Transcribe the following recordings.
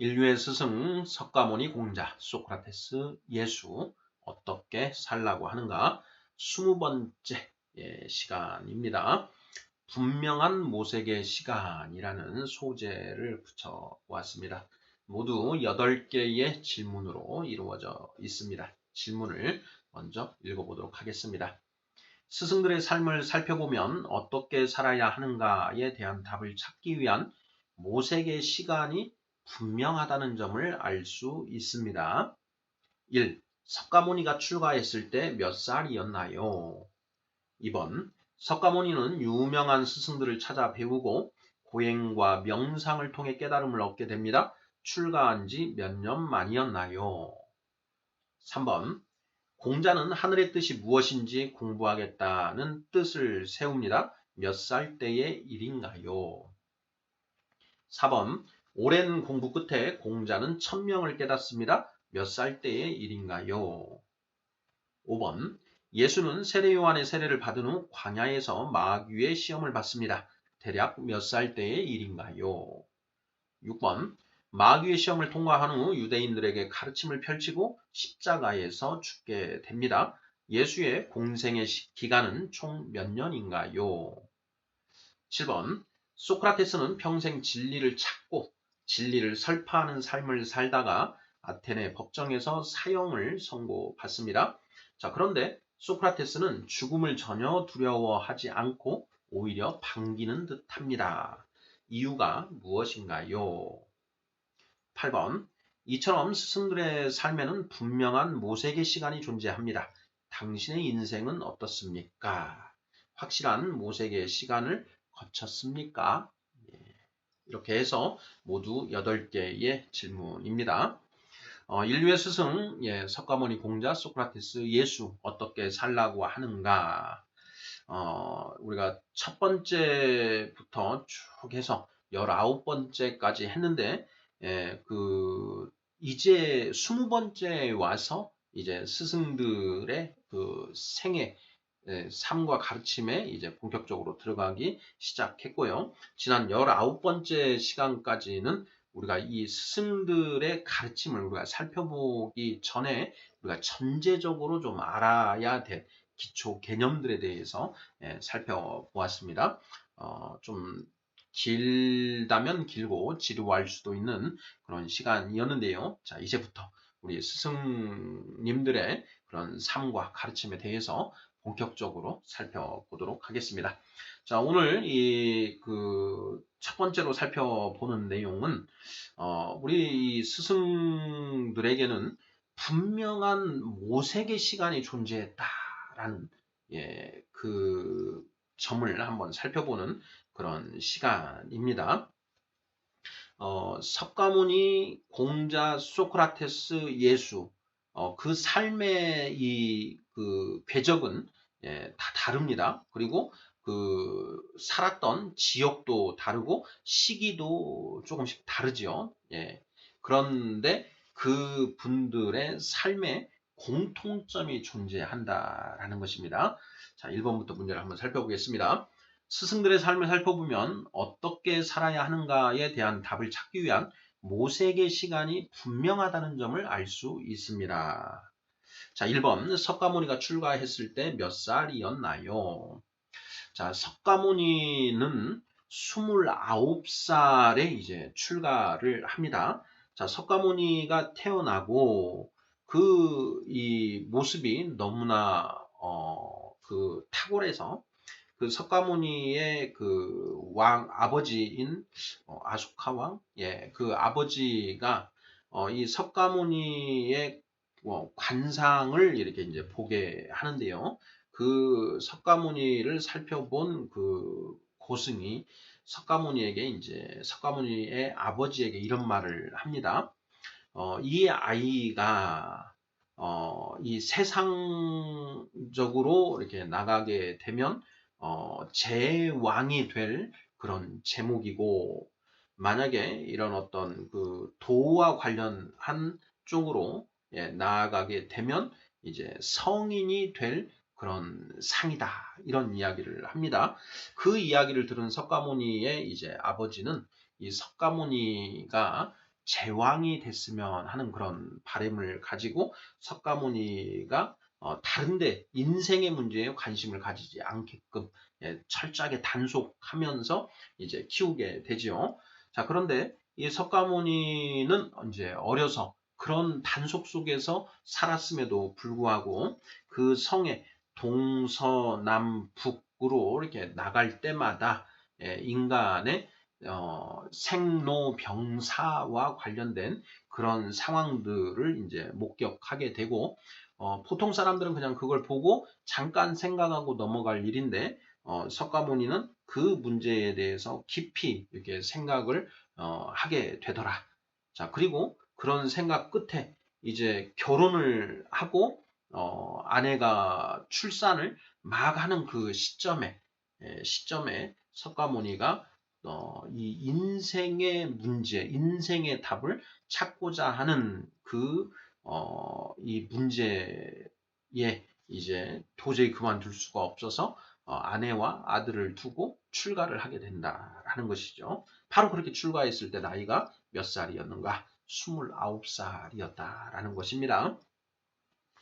인류의 스승 석가모니 공자 소크라테스 예수 어떻게 살라고 하는가 20번째 예, 시간입니다. 분명한 모색의 시간이라는 소재를 붙여왔습니다. 모두 8개의 질문으로 이루어져 있습니다. 질문을 먼저 읽어보도록 하겠습니다. 스승들의 삶을 살펴보면 어떻게 살아야 하는가에 대한 답을 찾기 위한 모색의 시간이 분명하다는 점을 알 수 있습니다. 1. 석가모니가 출가했을 때 몇 살이었나요? 2번. 석가모니는 유명한 스승들을 찾아 배우고 고행과 명상을 통해 깨달음을 얻게 됩니다. 출가한 지 몇 년 만이었나요? 3번. 공자는 하늘의 뜻이 무엇인지 공부하겠다는 뜻을 세웁니다. 몇 살 때의 일인가요? 4번. 오랜 공부 끝에 공자는 천명을 깨닫습니다. 몇 살 때의 일인가요? 5번. 예수는 세례 요한의 세례를 받은 후 광야에서 마귀의 시험을 받습니다. 대략 몇 살 때의 일인가요? 6번. 마귀의 시험을 통과한 후 유대인들에게 가르침을 펼치고 십자가에서 죽게 됩니다. 예수의 공생의 기간은 총 몇 년인가요? 7번. 소크라테스는 평생 진리를 찾고 진리를 설파하는 삶을 살다가 아테네 법정에서 사형을 선고받습니다. 자, 그런데 소크라테스는 죽음을 전혀 두려워하지 않고 오히려 반기는 듯 합니다. 이유가 무엇인가요? 8번. 이처럼 스승들의 삶에는 분명한 모색의 시간이 존재합니다. 당신의 인생은 어떻습니까? 확실한 모색의 시간을 거쳤습니까? 이렇게 해서 모두 8개의 질문입니다. 어, 인류의 스승, 예, 석가모니 공자, 소크라테스, 예수 어떻게 살라고 하는가? 어, 우리가 첫 번째부터 쭉 해서 19번째까지 했는데 예, 그 이제 20번째 와서 이제 스승들의 그 생애 예, 삶과 가르침에 이제 본격적으로 들어가기 시작했고요. 지난 19번째 시간까지는 우리가 이 스승들의 가르침을 우리가 살펴보기 전에 우리가 전제적으로 좀 알아야 될 기초 개념들에 대해서 예, 살펴보았습니다. 어, 좀 길다면 길고 지루할 수도 있는 그런 시간이었는데요. 자, 이제부터 우리 스승님들의 그런 삶과 가르침에 대해서 본격적으로 살펴보도록 하겠습니다. 자, 오늘 이 그 첫 번째로 살펴보는 내용은 어, 우리 스승들에게는 분명한 모색의 시간이 존재했다라는 예, 그 점을 한번 살펴보는 그런 시간입니다. 어, 석가모니, 공자, 소크라테스, 예수 어, 그 삶의 이 그 궤적은 예, 다 다릅니다. 그리고 그 살았던 지역도 다르고 시기도 조금씩 다르죠. 예. 그런데 그 분들의 삶에 공통점이 존재한다라는 것입니다. 자, 1번부터 문제를 한번 살펴보겠습니다. 스승들의 삶을 살펴보면 어떻게 살아야 하는가에 대한 답을 찾기 위한 모색의 시간이 분명하다는 점을 알 수 있습니다. 자, 1번. 석가모니가 출가했을 때 몇 살이었나요? 자, 석가모니는 29살에 이제 출가를 합니다. 자, 석가모니가 태어나고 그 이 모습이 너무나 어, 그 탁월해서 그 석가모니의 그 왕 아버지인 어, 아소카 왕, 예, 그 아버지가 어, 이 석가모니의 어, 관상을 이렇게 이제 보게 하는데요. 그 석가모니를 살펴본 그 고승이 석가모니에게 이제 석가모니의 아버지에게 이런 말을 합니다. 어, 이 아이가 어, 이 세상적으로 이렇게 나가게 되면 어, 제왕이 될 그런 제목이고 만약에 이런 어떤 그 도와 관련한 쪽으로 예, 나아가게 되면 이제 성인이 될 그런 상이다 이런 이야기를 합니다. 그 이야기를 들은 석가모니의 이제 아버지는 이 석가모니가 제왕이 됐으면 하는 그런 바램을 가지고 석가모니가 어, 다른데 인생의 문제에 관심을 가지지 않게끔 예, 철저하게 단속하면서 이제 키우게 되지요. 자 그런데 이 석가모니는 이제 어려서 그런 단속 속에서 살았음에도 불구하고 그 성에 동서남북으로 이렇게 나갈 때마다 예, 인간의 어, 생로병사와 관련된 그런 상황들을 이제 목격하게 되고 어, 보통 사람들은 그냥 그걸 보고 잠깐 생각하고 넘어갈 일인데 어, 석가모니는 그 문제에 대해서 깊이 이렇게 생각을 어, 하게 되더라. 자 그리고 그런 생각 끝에 이제 결혼을 하고 어, 아내가 출산을 막 하는 그 시점에 예, 시점에 석가모니가 어, 이 인생의 문제, 인생의 답을 찾고자 하는 그, 어, 이 문제에 이제 도저히 그만둘 수가 없어서 어, 아내와 아들을 두고 출가를 하게 된다라는 것이죠. 바로 그렇게 출가했을 때 나이가 몇 살이었는가? 29살이었다라는 것입니다.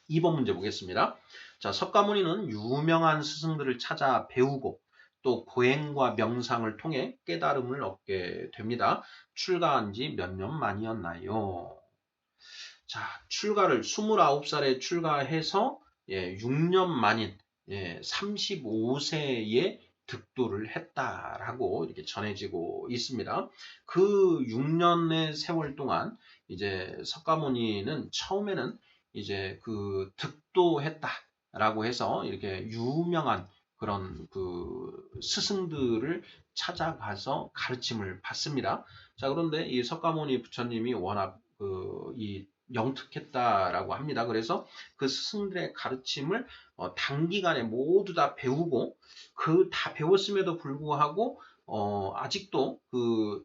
2번 문제 보겠습니다. 자, 석가모니는 유명한 스승들을 찾아 배우고 또 고행과 명상을 통해 깨달음을 얻게 됩니다. 출가한 지 몇 년 만이었나요? 자, 출가를 29살에 출가해서 예, 6년 만인 예, 35세에 득도를 했다라고 이렇게 전해지고 있습니다. 그 6년의 세월 동안 이제 석가모니는 처음에는 이제 그 득도했다라고 해서 이렇게 유명한 그런 그 스승들을 찾아가서 가르침을 받습니다. 자, 그런데 이 석가모니 부처님이 워낙 그 이 영특했다라고 합니다. 그래서 그 스승들의 가르침을 어, 단기간에 모두 다 배우고 그 다 배웠음에도 불구하고 어, 아직도 그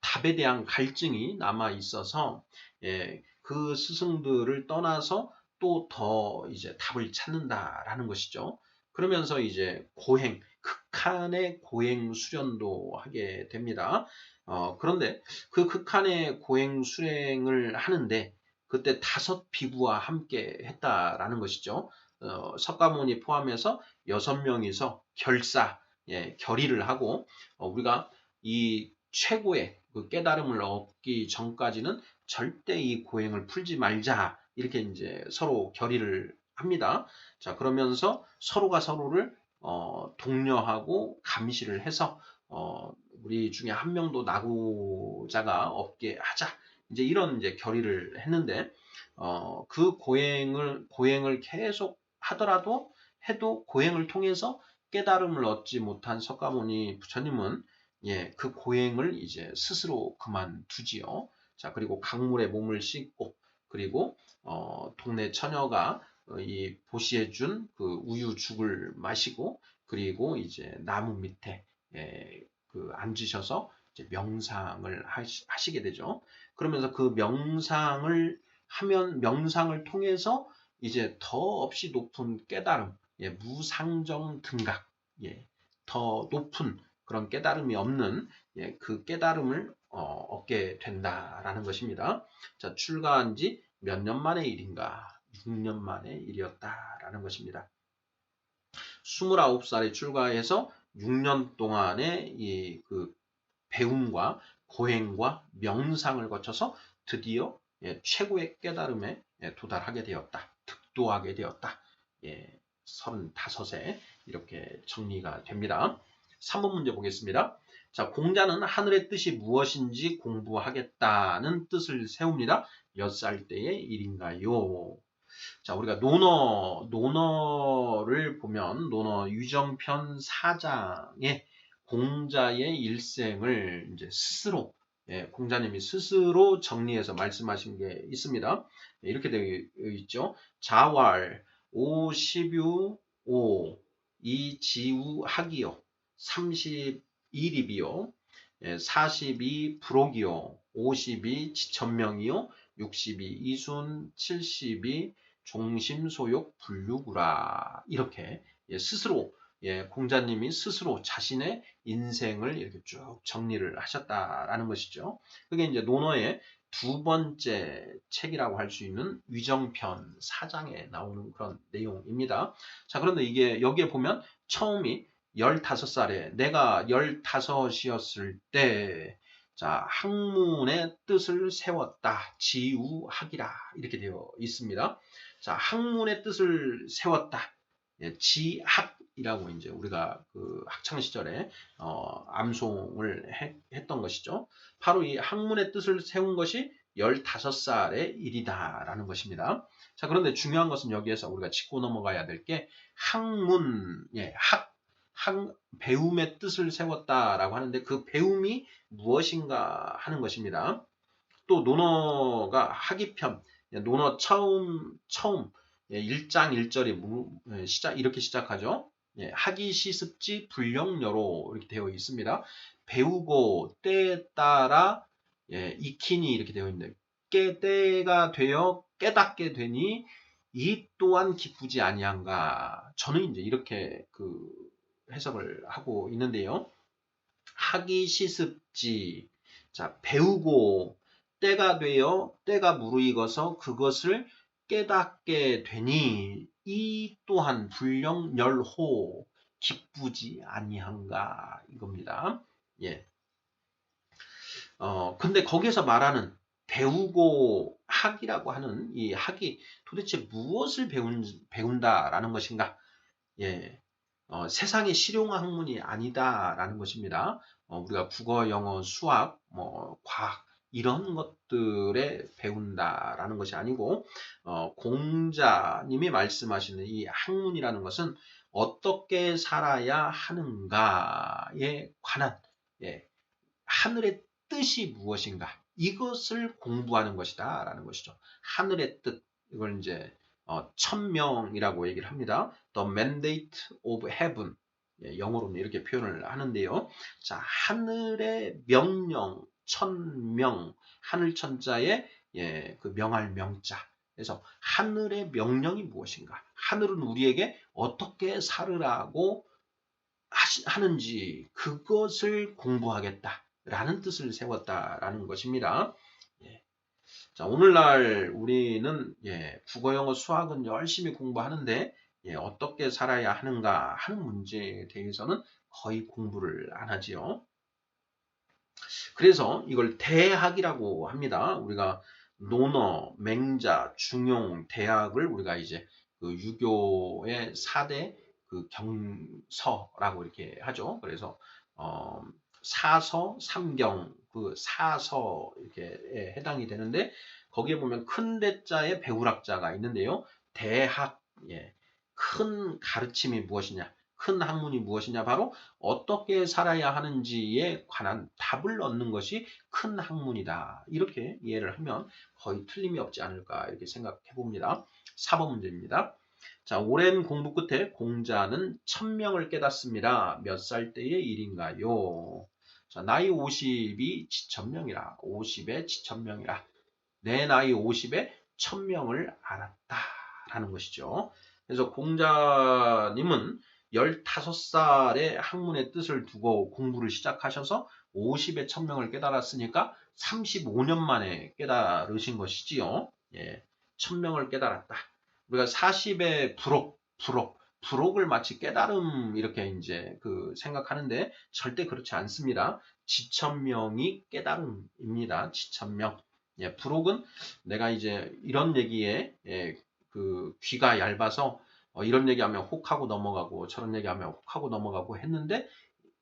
답에 대한 갈증이 남아 있어서 예, 그 스승들을 떠나서 또 더 이제 답을 찾는다라는 것이죠. 그러면서 이제 고행, 극한의 고행 수련도 하게 됩니다. 어, 그런데 그 극한의 고행 수행을 하는데 그때 다섯 비구와 함께 했다라는 것이죠. 어, 석가모니 포함해서 여섯 명이서 결사, 예, 결의를 하고 어, 우리가 이 최고의 그 깨달음을 얻기 전까지는 절대 이 고행을 풀지 말자 이렇게 이제 서로 결의를 합니다. 자, 그러면서 서로가 서로를 어, 독려하고 감시를 해서 어, 우리 중에 한 명도 나고자가 없게 하자. 이제 이런 이제 결의를 했는데 어, 그 고행을 고행을 계속 하더라도 해도 고행을 통해서 깨달음을 얻지 못한 석가모니 부처님은 예, 그 고행을 이제 스스로 그만두지요. 자, 그리고 강물에 몸을 씻고 그리고 어, 동네 처녀가 어, 이 보시해 준 그 우유죽을 마시고 그리고 이제 나무 밑에 예, 그 앉으셔서 명상을 하시, 게 되죠. 그러면서 그 명상을 하면 명상을 통해서 이제 더 없이 높은 깨달음, 예, 무상정 등각, 예, 더 높은 그런 깨달음이 없는 예, 그 깨달음을 어, 얻게 된다라는 것입니다. 자, 출가한 지 몇 년 만의 일인가? 6년 만의 일이었다라는 것입니다. 29살에 출가해서 6년 동안의 이 그 배움과 고행과 명상을 거쳐서 드디어 예, 최고의 깨달음에 예, 도달하게 되었다. 득도하게 되었다. 예, 35세 이렇게 정리가 됩니다. 3번 문제 보겠습니다. 자, 공자는 하늘의 뜻이 무엇인지 공부하겠다는 뜻을 세웁니다. 몇 살 때의 일인가요? 자, 우리가 논어, 논어를 보면 논어 유정편 4장에 공자의 일생을 이제 스스로 예, 공자님이 스스로 정리해서 말씀하신 게 있습니다. 예, 이렇게 되어 있죠. 자왈, 오십유, 오, 이지우 학이요, 31입이요, 예, 42 부록이요, 52 지천명이요, 62 이순, 72 종심소욕 불류구라. 이렇게 예, 스스로 예, 공자님이 스스로 자신의 인생을 이렇게 쭉 정리를 하셨다라는 것이죠. 그게 이제 논어의 두 번째 책이라고 할 수 있는 위정편 사장에 나오는 그런 내용입니다. 자, 그런데 이게 여기에 보면 처음이 15살에 내가 15이었을 때 자, 학문의 뜻을 세웠다. 지우학이라 이렇게 되어 있습니다. 자, 학문의 뜻을 세웠다. 예, 지학이라고 이제 우리가 그 학창 시절에 어, 암송을 해, 했던 것이죠. 바로 이 학문의 뜻을 세운 것이 15살의 일이다라는 것입니다. 자, 그런데 중요한 것은 여기에서 우리가 짚고 넘어가야 될 게 학문, 예, 학, 학, 배움의 뜻을 세웠다라고 하는데 그 배움이 무엇인가 하는 것입니다. 또 논어가 학이편, 예, 논어 처음, 처음, 1장 예, 1절이 시작, 이렇게 시작하죠. 예, 학이 시습지 불령여로 이렇게 되어 있습니다. 배우고 때에 따라 예, 익히니 이렇게 되어 있는데 깨 때가 되어 깨닫게 되니 이 또한 기쁘지 아니한가 저는 이제 이렇게 그 해석을 하고 있는데요. 학이 시습지 자 배우고 때가 되어 때가 무르익어서 그것을 깨닫게 되니 이 또한 불령열호 기쁘지 아니한가 이겁니다. 예. 어, 근데 거기에서 말하는 배우고 학이라고 하는 이 학이 도대체 무엇을 배운, 배운다라는 것인가? 예. 어, 세상의 실용 학문이 아니다라는 것입니다. 어, 우리가 국어, 영어, 수학, 뭐 과학 이런 것들에 배운다라는 것이 아니고 어, 공자님이 말씀하시는 이 학문이라는 것은 어떻게 살아야 하는가에 관한 예, 하늘의 뜻이 무엇인가 이것을 공부하는 것이다 라는 것이죠. 하늘의 뜻 이걸 이제 어, 천명이라고 얘기를 합니다. The mandate of heaven 예, 영어로는 이렇게 표현을 하는데요. 자 하늘의 명령 천명 하늘 천자의 예, 그 명할 명자 그래서 하늘의 명령이 무엇인가 하늘은 우리에게 어떻게 살으라고 하는지 그것을 공부하겠다. 라는 뜻을 세웠다라는 것입니다. 예. 자, 오늘날 우리는 예, 국어, 영어, 수학은 열심히 공부하는데 예, 어떻게 살아야 하는가 하는 문제에 대해서는 거의 공부를 안 하지요. 그래서 이걸 대학이라고 합니다. 우리가 논어, 맹자, 중용, 대학을 우리가 이제 그 유교의 4대 그 경서라고 이렇게 하죠. 그래서 어, 사서, 삼경, 그 사서 이렇게 해당이 되는데 거기에 보면 큰 대자에 배우락자가 있는데요. 대학, 예. 큰 가르침이 무엇이냐? 큰 학문이 무엇이냐? 바로 어떻게 살아야 하는지에 관한 답을 얻는 것이 큰 학문이다. 이렇게 이해를 하면 거의 틀림이 없지 않을까 이렇게 생각해 봅니다. 4번 문제입니다. 자, 오랜 공부 끝에 공자는 천명을 깨닫습니다. 몇 살 때의 일인가요? 자, 나이 50이 지천명이라. 50에 지천명이라. 내 나이 50에 천명을 알았다. 라는 것이죠. 그래서 공자님은 15살의 학문의 뜻을 두고 공부를 시작하셔서 50에 천명을 깨달았으니까 35년 만에 깨달으신 것이지요. 예, 천명을 깨달았다. 우리가 40에 부록, 부록, 부록을 마치 깨달음 이렇게 이제 그 생각하는데 절대 그렇지 않습니다. 지천명이 깨달음입니다. 지천명. 예, 부록은 내가 이제 이런 얘기에 예, 그 귀가 얇아서 어, 이런 얘기하면 혹하고 넘어가고 저런 얘기하면 혹하고 넘어가고 했는데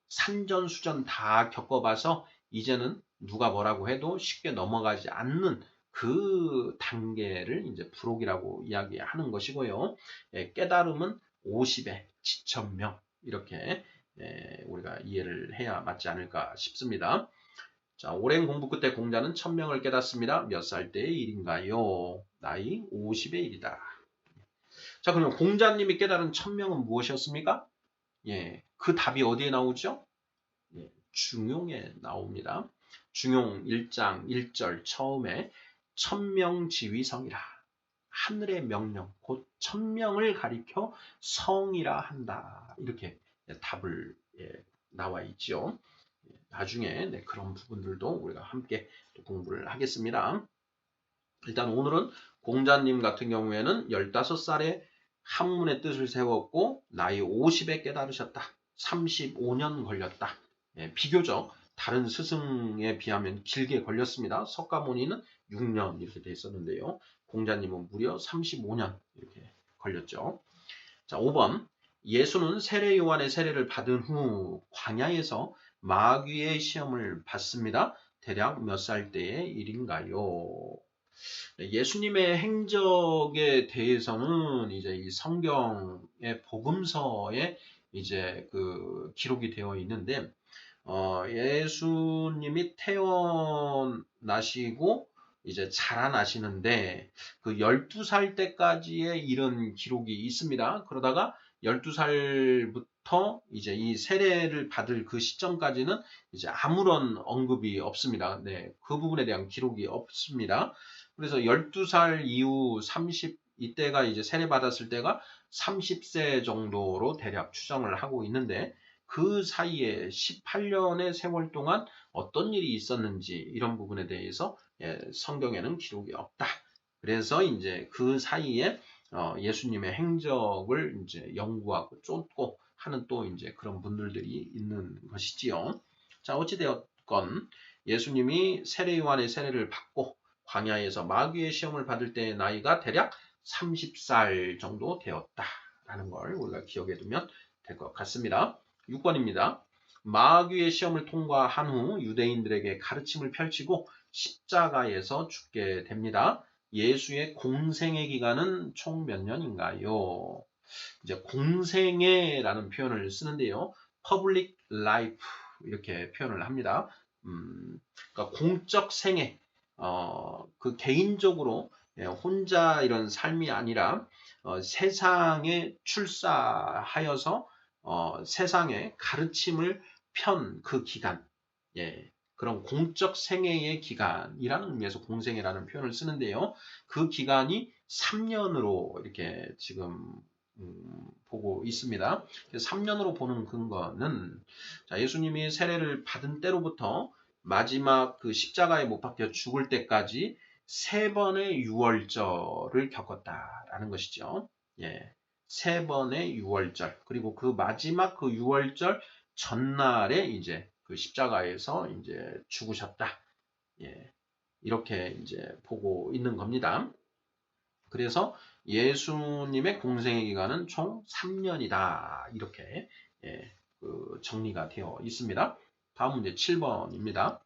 산전수전 다 겪어봐서 이제는 누가 뭐라고 해도 쉽게 넘어가지 않는 그 단계를 이제 부록이라고 이야기하는 것이고요. 예, 깨달음은 50에 지천명 이렇게 예, 우리가 이해를 해야 맞지 않을까 싶습니다. 자, 오랜 공부 끝에 공자는 천명을 깨닫습니다. 몇 살 때의 일인가요? 나이 50의 일이다. 자, 그러면 공자님이 깨달은 천명은 무엇이었습니까? 예, 그 답이 어디에 나오죠? 예, 중용에 나옵니다. 중용 1장 1절 처음에 천명 지위성이라 하늘의 명령 곧 천명을 가리켜 성이라 한다. 이렇게 예, 답을 예, 나와 있죠. 예, 나중에 네, 그런 부분들도 우리가 함께 또 공부를 하겠습니다. 일단 오늘은 공자님 같은 경우에는 15살에 한문의 뜻을 세웠고 나이 50에 깨달으셨다. 35년 걸렸다. 예, 비교적 다른 스승에 비하면 길게 걸렸습니다. 석가모니는 6년 이렇게 돼 있었는데요. 공자님은 무려 35년 이렇게 걸렸죠. 자, 5번. 예수는 세례 요한의 세례를 받은 후 광야에서 마귀의 시험을 받습니다. 대략 몇 살 때의 일인가요? 네, 예수님의 행적에 대해서는 이제 이 성경의 복음서에 이제 그 기록이 되어 있는데 어, 예수님이 태어나시고 이제 자라나시는데 그 12살 때까지의 이런 기록이 있습니다. 그러다가 12살부터 이제 이 세례를 받을 그 시점까지는 이제 아무런 언급이 없습니다. 네, 그 부분에 대한 기록이 없습니다. 그래서 12살 이후 30 이때가 이제 세례 받았을 때가 30세 정도로 대략 추정을 하고 있는데 그 사이에 18년의 세월 동안 어떤 일이 있었는지 이런 부분에 대해서 예, 성경에는 기록이 없다. 그래서 이제 그 사이에 어, 예수님의 행적을 이제 연구하고 쫓고 하는 또 이제 그런 분들이 있는 것이지요. 자, 어찌 되었건 예수님이 세례 요한의 세례를 받고 광야에서 마귀의 시험을 받을 때의 나이가 대략 30살 정도 되었다라는 걸 우리가 기억해 두면 될 것 같습니다. 6번입니다. 마귀의 시험을 통과한 후 유대인들에게 가르침을 펼치고 십자가에서 죽게 됩니다. 예수의 공생의 기간은 총 몇 년인가요? 이제 공생애라는 표현을 쓰는데요. public life 이렇게 표현을 합니다. 음, 그러니까 공적 생애, 어, 그 개인적으로 예, 혼자 이런 삶이 아니라 어, 세상에 출사하여서 어, 세상에 가르침을 편 그 기간, 예, 그런 공적 생애의 기간이라는 의미에서 공생애라는 표현을 쓰는데요. 그 기간이 3년으로 이렇게 지금 음, 보고 있습니다. 3년으로 보는 근거는 자, 예수님이 세례를 받은 때로부터 마지막 그 십자가에 못 박혀 죽을 때까지 세 번의 유월절을 겪었다라는 것이죠. 예. 세 번의 유월절. 그리고 그 마지막 그 유월절 전날에 이제 그 십자가에서 이제 죽으셨다. 예. 이렇게 이제 보고 있는 겁니다. 그래서 예수님의 공생의 기간은 총 3년이다. 이렇게 예, 그 정리가 되어 있습니다. 다음 문제 7번입니다.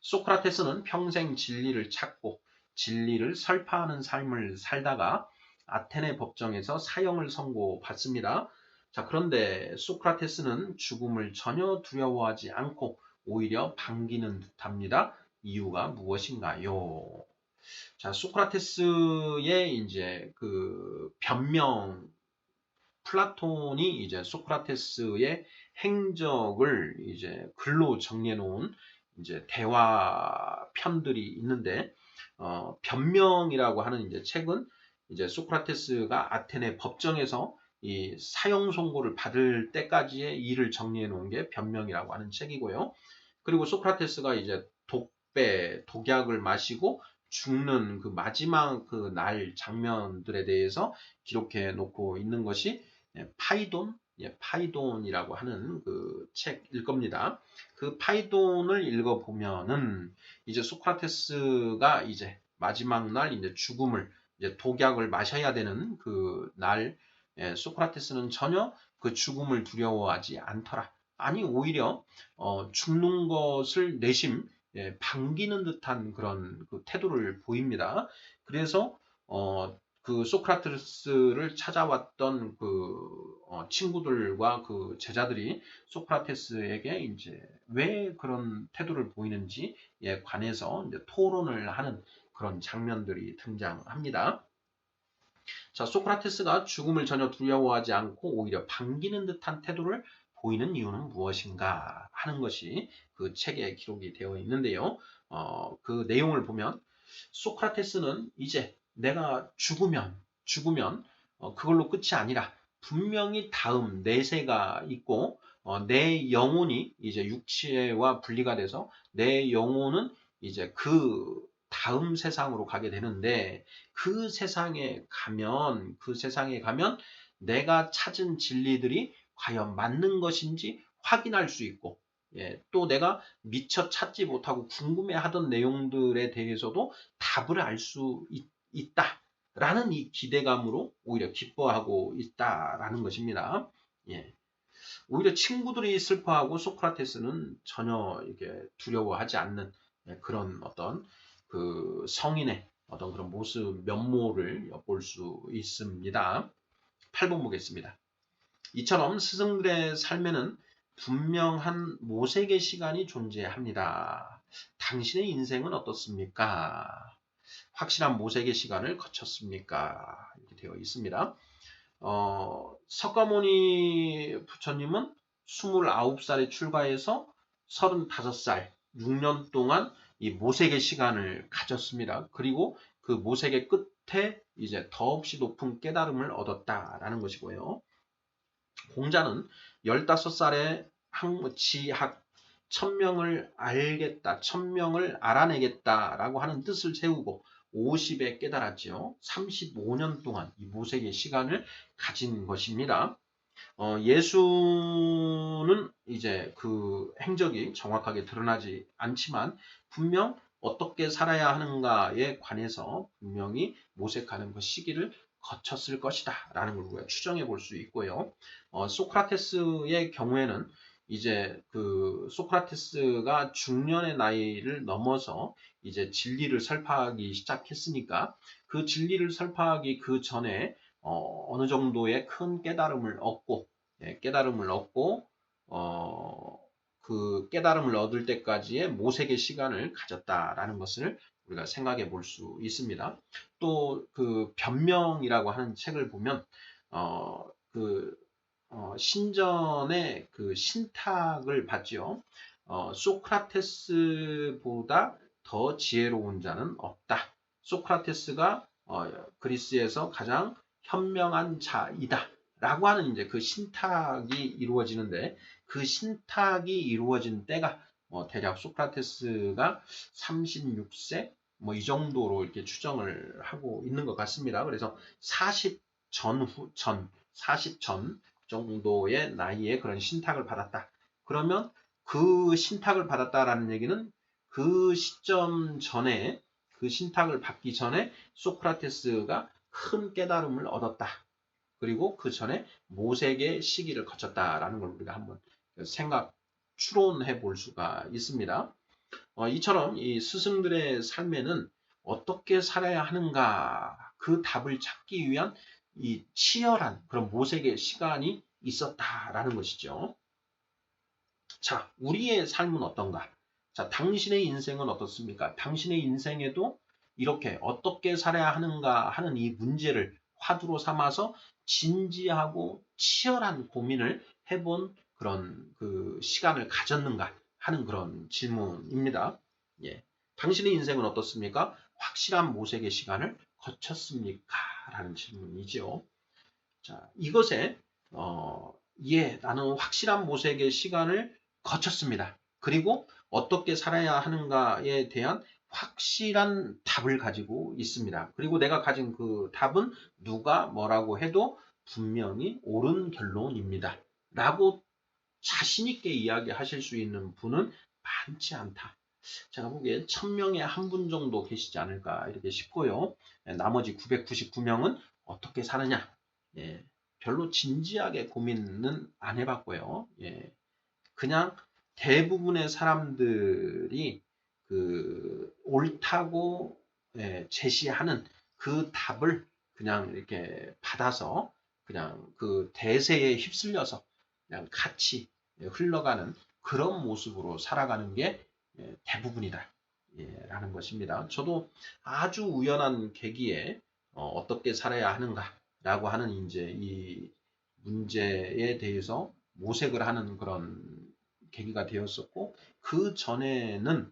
소크라테스는 평생 진리를 찾고 진리를 설파하는 삶을 살다가 아테네 법정에서 사형을 선고받습니다. 자, 그런데 소크라테스는 죽음을 전혀 두려워하지 않고 오히려 반기는 듯합니다. 이유가 무엇인가요? 자, 소크라테스의 이제 그 변명 플라톤이 이제 소크라테스의 행적을 이제 글로 정리해 놓은 이제 대화 편들이 있는데 어, 변명이라고 하는 이제 책은 이제 소크라테스가 아테네 법정에서 이 사형 선고를 받을 때까지의 일을 정리해 놓은 게 변명이라고 하는 책이고요. 그리고 소크라테스가 이제 독배, 독약을 마시고 죽는 그 마지막 그 날 장면들에 대해서 기록해 놓고 있는 것이 예, 파이돈, 예, 파이돈이라고 하는 그 책일 겁니다. 그 파이돈을 읽어보면은 이제 소크라테스가 이제 마지막 날 이제 죽음을 이제 독약을 마셔야 되는 그날 예, 소크라테스는 전혀 그 죽음을 두려워하지 않더라. 아니 오히려 어, 죽는 것을 내심 예, 반기는 듯한 그런 그 태도를 보입니다. 그래서 어, 그 소크라테스를 찾아왔던 그 어, 친구들과 그 제자들이 소크라테스에게 이제 왜 그런 태도를 보이는지에 관해서 토론을 하는 그런 장면들이 등장합니다. 자, 소크라테스가 죽음을 전혀 두려워하지 않고 오히려 반기는 듯한 태도를 보이는 이유는 무엇인가 하는 것이 그 책에 기록이 되어 있는데요. 어, 그 내용을 보면 소크라테스는 이제 내가 죽으면 죽으면 어, 그걸로 끝이 아니라 분명히 다음 내세가 있고 어, 내 영혼이 이제 육체와 분리가 돼서 내 영혼은 이제 그 다음 세상으로 가게 되는데 그 세상에 가면 그 세상에 가면 내가 찾은 진리들이 과연 맞는 것인지 확인할 수 있고 예, 또 내가 미처 찾지 못하고 궁금해하던 내용들에 대해서도 답을 알 수 있다 라는 이 기대감으로 오히려 기뻐하고 있다라는 것입니다. 예. 오히려 친구들이 슬퍼하고 소크라테스는 전혀 이렇게 두려워하지 않는 예, 그런 어떤 그 성인의 어떤 그런 모습 면모를 엿볼 수 있습니다. 8번 보겠습니다. 이처럼 스승들의 삶에는 분명한 모색의 시간이 존재합니다. 당신의 인생은 어떻습니까? 확실한 모색의 시간을 거쳤습니까? 이렇게 되어 있습니다. 어, 석가모니 부처님은 29살에 출가해서 35살, 6년 동안 이 모색의 시간을 가졌습니다. 그리고 그 모색의 끝에 이제 더없이 높은 깨달음을 얻었다라는 것이고요. 공자는 15살에 항 지학 천명을 알겠다, 천명을 알아내겠다라고 하는 뜻을 세우고 50에 깨달았지요. 35년 동안 이 모색의 시간을 가진 것입니다. 어, 예수는 이제 그 행적이 정확하게 드러나지 않지만 분명 어떻게 살아야 하는가에 관해서 분명히 모색하는 그 시기를 거쳤을 것이다 라는 걸 우리가 추정해 볼 수 있고요. 어, 소크라테스의 경우에는 이제 그 소크라테스가 중년의 나이를 넘어서 이제 진리를 설파하기 시작했으니까 그 진리를 설파하기 그 전에 어, 느 정도의 큰 깨달음을 얻고 예, 깨달음을 얻고 어, 그 깨달음을 얻을 때까지의 모색의 시간을 가졌다라는 것을 우리가 생각해 볼 수 있습니다. 또 그 변명이라고 하는 책을 보면 어, 그 어, 신전의 그 신탁을 봤죠. 어, 소크라테스보다 더 지혜로운 자는 없다. 소크라테스가 어, 그리스에서 가장 현명한 자이다. 라고 하는 이제 그 신탁이 이루어지는데 그 신탁이 이루어진 때가 어, 대략 소크라테스가 36세 뭐 이 정도로 이렇게 추정을 하고 있는 것 같습니다. 그래서 40 전후 전 40전 정도의 나이에 그런 신탁을 받았다. 그러면 그 신탁을 받았다라는 얘기는 그 시점 전에 그 신탁을 받기 전에 소크라테스가 큰 깨달음을 얻었다. 그리고 그 전에 모색의 시기를 거쳤다라는 걸 우리가 한번 생각 추론해 볼 수가 있습니다. 어, 이처럼 이 스승들의 삶에는 어떻게 살아야 하는가 그 답을 찾기 위한 이 치열한 그런 모색의 시간이 있었다라는 것이죠. 자, 우리의 삶은 어떤가? 자, 당신의 인생은 어떻습니까? 당신의 인생에도 이렇게 어떻게 살아야 하는가 하는 이 문제를 화두로 삼아서 진지하고 치열한 고민을 해본 그런 그 시간을 가졌는가 하는 그런 질문입니다. 예. 당신의 인생은 어떻습니까? 확실한 모색의 시간을 거쳤습니까? 라는 질문이죠. 자, 이것에, 어, 예, 나는 확실한 모색의 시간을 거쳤습니다. 그리고 어떻게 살아야 하는가에 대한 확실한 답을 가지고 있습니다. 그리고 내가 가진 그 답은 누가 뭐라고 해도 분명히 옳은 결론입니다. 라고 자신있게 이야기하실 수 있는 분은 많지 않다. 제가 보기에 천명에 한 분 정도 계시지 않을까 이렇게 싶고요. 예, 나머지 999명은 어떻게 사느냐. 예, 별로 진지하게 고민은 안 해봤고요. 예, 그냥 대부분의 사람들이 그 옳다고 예, 제시하는 그 답을 그냥 이렇게 받아서 그냥 그 대세에 휩쓸려서 그냥 같이 흘러가는 그런 모습으로 살아가는 게 예, 대부분이다. 예, 라는 것입니다. 저도 아주 우연한 계기에 어, 떻게 살아야 하는가라고 하는 이제 이 문제에 대해서 모색을 하는 그런 계기가 되었었고 그 전에는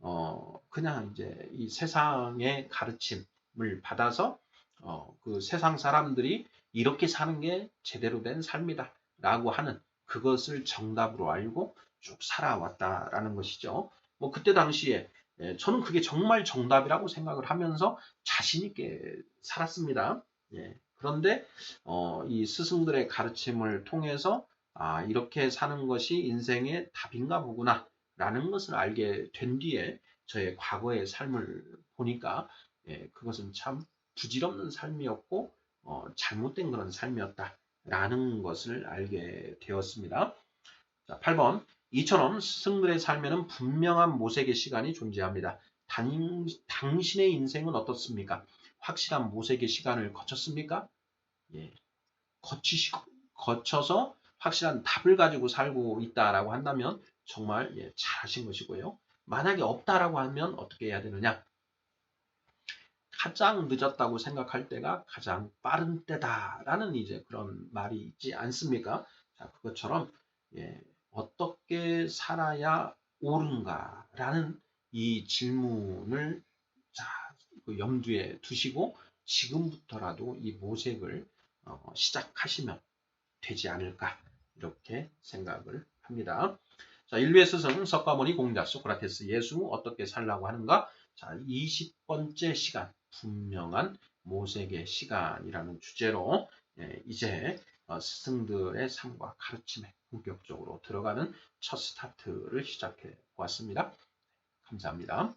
어 그냥 이제 이 세상의 가르침을 받아서 어 그 세상 사람들이 이렇게 사는 게 제대로 된 삶이다. 라고 하는 그것을 정답으로 알고 쭉 살아왔다라는 것이죠. 뭐 그때 당시에 예, 저는 그게 정말 정답이라고 생각을 하면서 자신 있게 살았습니다. 예, 그런데 어, 이 스승들의 가르침을 통해서 아, 이렇게 사는 것이 인생의 답인가 보구나 라는 것을 알게 된 뒤에 저의 과거의 삶을 보니까 예, 그것은 참 부질없는 삶이었고 어, 잘못된 그런 삶이었다 라는 것을 알게 되었습니다. 자, 8번 이처럼 스승들의 삶에는 분명한 모색의 시간이 존재합니다. 당, 당신의 인생은 어떻습니까? 확실한 모색의 시간을 거쳤습니까? 예, 거치시고 거쳐서 확실한 답을 가지고 살고 있다라고 한다면 정말 예, 잘하신 것이고요. 만약에 없다라고 하면 어떻게 해야 되느냐? 가장 늦었다고 생각할 때가 가장 빠른 때다라는 이제 그런 말이 있지 않습니까? 자, 그것처럼 예, 어떻게 살아야 옳은가라는 이 질문을 자, 그 염두에 두시고 지금부터라도 이 모색을 어, 시작하시면 되지 않을까 이렇게 생각을 합니다. 자, 인류의 스승 석가모니 공자 소크라테스 예수 어떻게 살라고 하는가? 자, 20번째 시간 분명한 모색의 시간이라는 주제로 예, 이제 어, 스승들의 삶과 가르침에 본격적으로 들어가는 첫 스타트를 시작해 보았습니다. 감사합니다.